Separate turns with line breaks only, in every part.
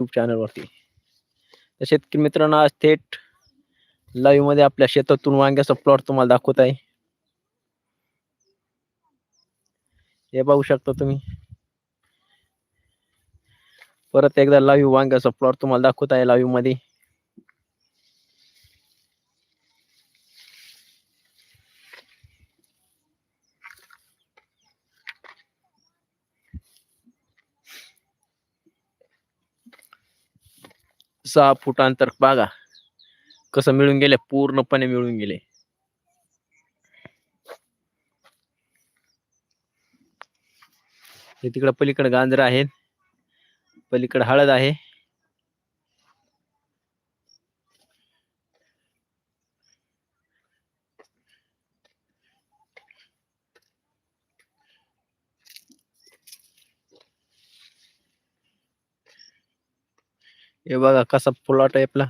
YouTube चॅनलवरती तर शेतकरी मित्रांनो आज थेट लाईव्हमध्ये आपल्या शेतातून वांग्याचा प्लॉट तुम्हाला दाखवत आहे. हे पाहू शकता तुम्ही. परत एकदा लाईव्ह वांग्याचा प्लॉट तुम्हाला दाखवत आहे लाईव्हमध्ये. सहा फूट अंतर बघा. कसं मिळून गेले? पूर्णपणे मिळून गेले. हे तिकडं पलीकडे गांजर आहेत. पलीकडे हळद आहे. हे बघा कसा प्लॉट आहे आपला.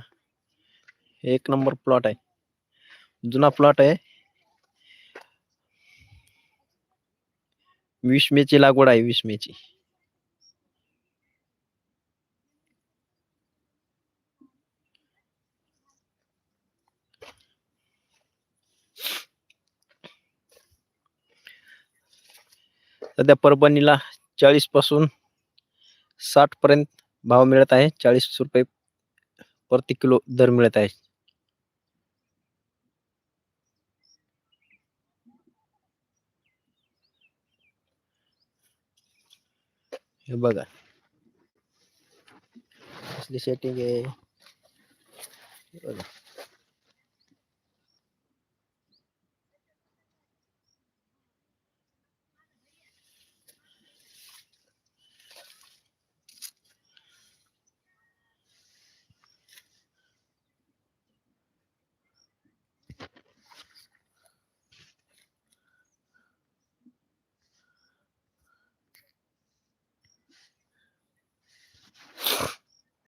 एक नंबर प्लॉट आहे. जुना प्लॉट आहे. वीस लागवड आहे वीस सध्या परभणीला चाळीसपासून साठ पर्यंत भाव मिलता है चालीस रुपये प्रति किलो दर आहे. हे बघा. कसली सेटिंग आहे. बगा